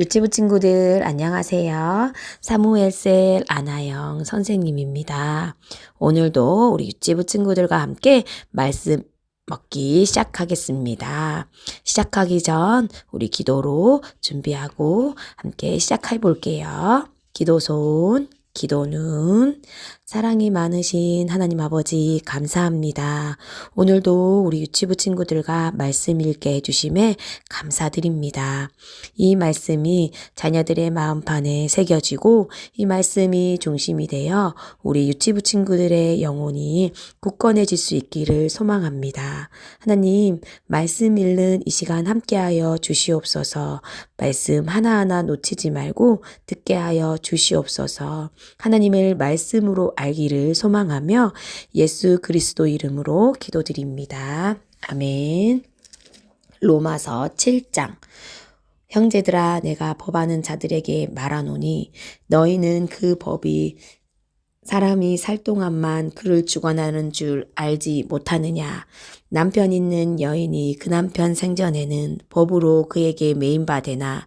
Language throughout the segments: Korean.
유치부 친구들 안녕하세요. 사무엘셀 아나영 선생님입니다. 오늘도 우리 유치부 친구들과 함께 말씀 먹기 시작하겠습니다. 시작하기 전 우리 기도로 준비하고 함께 시작해 볼게요. 기도 손, 기도 눈, 사랑이 많으신 하나님 아버지 감사합니다. 오늘도 우리 유치부 친구들과 말씀 읽게 해주심에 감사드립니다. 이 말씀이 자녀들의 마음판에 새겨지고 이 말씀이 중심이 되어 우리 유치부 친구들의 영혼이 굳건해질 수 있기를 소망합니다. 하나님, 말씀 읽는 이 시간 함께하여 주시옵소서 말씀 하나하나 놓치지 말고 듣게 하여 주시옵소서 하나님을 말씀으로 알기를 소망하며 예수 그리스도 이름으로 기도드립니다. 아멘. 로마서 7장. 형제들아, 내가 법하는 자들에게 말하노니 너희는 그 법이 사람이 살 동안만 그를 주관하는 줄 알지 못하느냐. 남편 있는 여인이 그 남편 생전에는 법으로 그에게 메인바 되나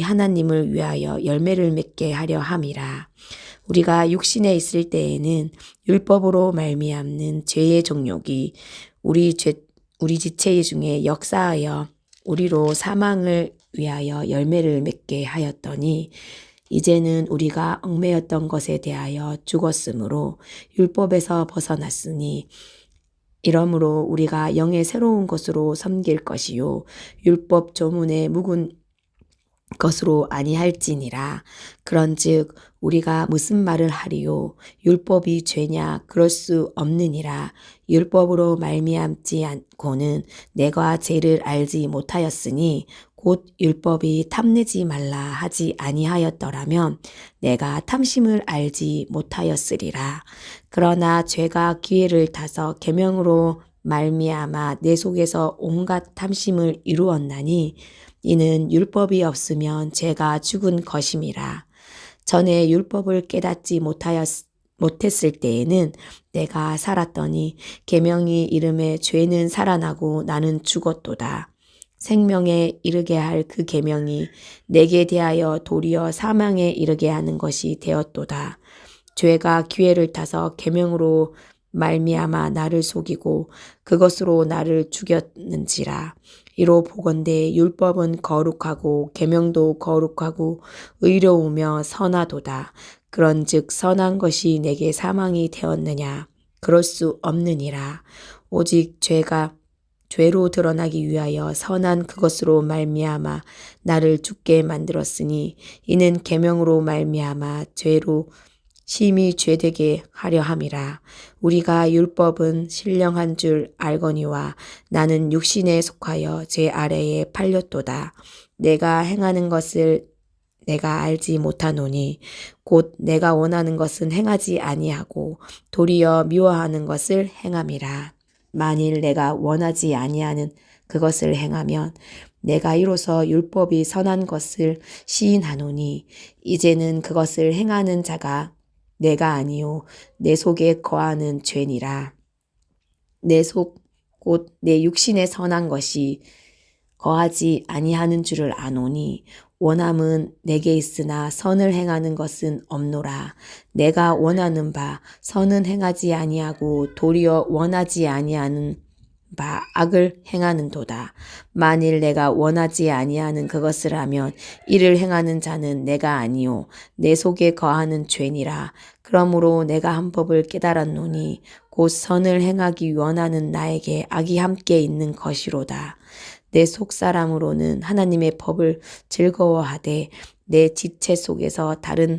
하나님을 위하여 열매를 맺게 하려 함이라. 우리가 육신에 있을 때에는 율법으로 말미암는 죄의 종욕이 우리 죄 우리 지체 중에 역사하여 우리로 사망을 위하여 열매를 맺게 하였더니 이제는 우리가 얽매였던 것에 대하여 죽었으므로 율법에서 벗어났으니 이러므로 우리가 영의 새로운 것으로 섬길 것이요 율법 조문에 묵은 것으로 아니할지니라. 그런즉 우리가 무슨 말을 하리요? 율법이 죄냐? 그럴 수 없느니라. 율법으로 말미암지 않고는 내가 죄를 알지 못하였으니 곧 율법이 탐내지 말라 하지 아니하였더라면 내가 탐심을 알지 못하였으리라. 그러나 죄가 기회를 타서 계명으로 말미암아 내 속에서 온갖 탐심을 이루었나니 이는 율법이 없으면 죄가 죽은 것임이라. 전에 율법을 깨닫지 못하였 못했을 때에는 내가 살았더니 계명이 이름에 죄는 살아나고 나는 죽었도다. 생명에 이르게 할 그 계명이 내게 대하여 도리어 사망에 이르게 하는 것이 되었도다. 죄가 기회를 타서 계명으로 말미암아 나를 속이고 그것으로 나를 죽였는지라. 이로 보건대 율법은 거룩하고 계명도 거룩하고 의로우며 선하도다. 그런즉 선한 것이 내게 사망이 되었느냐? 그럴 수 없느니라. 오직 죄가 죄로 드러나기 위하여 선한 그것으로 말미암아 나를 죽게 만들었으니 이는 계명으로 말미암아 죄로 심히 죄되게 하려 함이라. 우리가 율법은 신령한 줄 알거니와 나는 육신에 속하여 죄 아래에 팔렸도다. 내가 행하는 것을 내가 알지 못하노니 곧 내가 원하는 것은 행하지 아니하고 도리어 미워하는 것을 행함이라. 만일 내가 원하지 아니하는 그것을 행하면 내가 이로써 율법이 선한 것을 시인하노니 이제는 그것을 행하는 자가 내가 아니요 내 속에 거하는 죄니라 내 속 곧 내 육신에 선한 것이 거하지 아니하는 줄을 아노니 원함은 내게 있으나 선을 행하는 것은 없노라. 내가 원하는 바 선은 행하지 아니하고 도리어 원하지 아니하는 바 악을 행하는도다. 만일 내가 원하지 아니하는 그것을 하면 이를 행하는 자는 내가 아니요 내 속에 거하는 죄니라. 그러므로 내가 한 법을 깨달았노니 곧 선을 행하기 원하는 나에게 악이 함께 있는 것이로다. 내 속 사람으로는 하나님의 법을 즐거워하되 내 지체 속에서 다른